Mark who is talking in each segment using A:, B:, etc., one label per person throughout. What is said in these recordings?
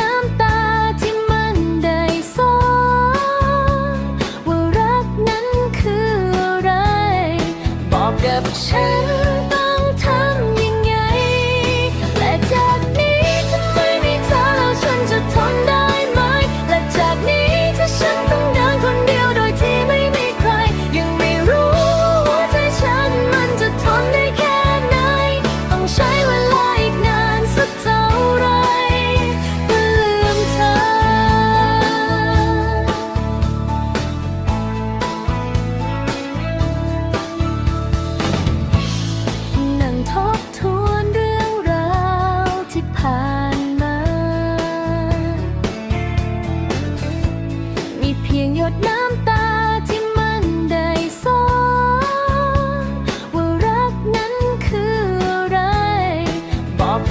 A: น้ำตาที่มันได้สอนว่ารักนั้นคืออะไร บอกกัฉัน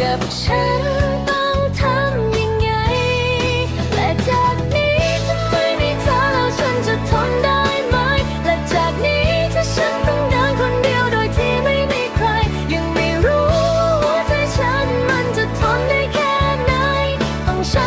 A: กับฉันต้องทำยังไง และจากนี้ถ้าไม่มีเธอแล้วฉันจะทนได้ไหม และจากนี้ถ้าฉันต้องเดินคนเดียวโดยที่ไม่มีใคร ยังไม่รู้ว่าใจฉันมันจะทนได้แค่ไหน ต้องใช้